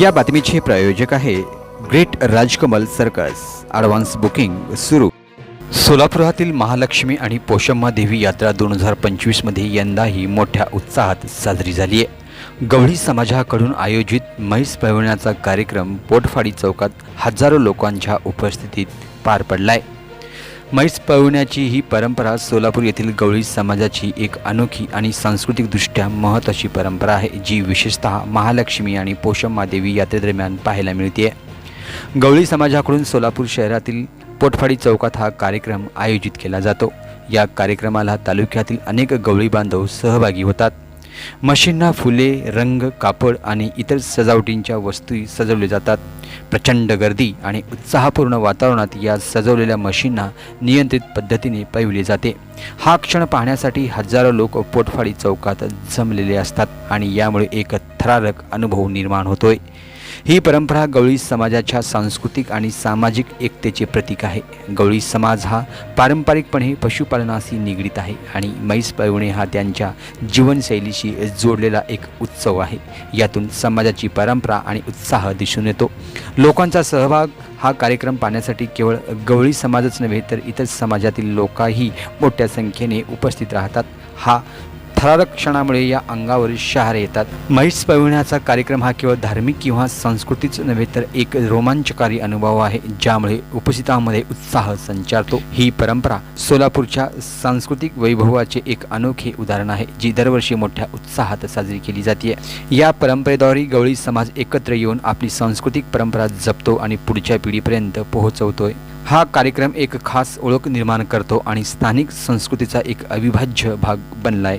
या बातमीचे प्रायोजक आहे great Rajkamal circus. Advance booking सुरू. सोलापुरातील महालक्ष्मी आणि पोषम्मा देवी यात्रा दोन हजार पंचवीसमध्ये यंदाही मोठ्या उत्साहात साजरी झाली आहे गवळी समाजाकडून आयोजित म्हैस पळवण्याचा कार्यक्रम पोटफाडी चौकात हजारो लोकांच्या उपस्थितीत पार पडला आहे म्हैस पळवण्याची ही परंपरा सोलापूर येथील गवळी समाजाची एक अनोखी आणि सांस्कृतिकदृष्ट्या महत्त्वाची परंपरा आहे जी विशेषतः महालक्ष्मी आणि पोषम्मादेवी यात्रेदरम्यान पाहायला मिळते गवळी समाजाकडून सोलापूर शहरातील पोटफाडी चौकात हा कार्यक्रम आयोजित केला जातो. या कार्यक्रमाला तालुक्यातील अनेक गवळी बांधव सहभागी होतात. मशीनना फुले रंग कापड आणि इतर सजावटींच्या वस्तू सजवले जातात. प्रचंड गर्दी आणि उत्साहपूर्ण वातावरणात या सजवलेल्या मशीनना नियंत्रित पद्धतीने पळविले जाते. हा क्षण पाहण्यासाठी हजारो लोक पोटफाडी चौकात जमलेले असतात आणि यामुळे एक थरारक अनुभव निर्माण होतोय. ही परंपरा गवळी समाजाच्या सांस्कृतिक आणि सामाजिक एकतेचे प्रतीक आहे. गवळी समाज हा पारंपरिकपणे पशुपालनाशी निगडीत आहे आणि म्हैस पळवणे हा त्यांच्या जीवनशैलीशी जोडलेला एक उत्सव आहे. यातून समाजाची परंपरा आणि उत्साह दिसून येतो. लोकांचा सहभाग हा कार्यक्रम पाहण्यासाठी केवळ गवळी समाजच नव्हे तर इतर समाजातील लोकही मोठ्या संख्येने उपस्थित राहतात. हा थरारक क्षणामुळे या अंगावरील शहारे येतात. म्हैस पळवण्याचा कार्यक्रम हा केवळ धार्मिक किंवा संस्कृतीच नव्हे तर एक रोमांचकारी अनुभव आहे ज्यामुळे उपस्थितांमध्ये उत्साह संचारतो. ही परंपरा सोलापूरच्या सांस्कृतिक वैभवाचे एक अनोखे उदाहरण आहे जी दरवर्षी मोठ्या उत्साहात साजरी केली जाते या परंपरेद्वारे गवळी समाज एकत्र येऊन आपली सांस्कृतिक परंपरा जपतो आणि पुढच्या पिढीपर्यंत पोहोचवतोय. हा कार्यक्रम एक खास ओळख निर्माण करतो आणि स्थानिक संस्कृतीचा एक अविभाज्य भाग बनलाय.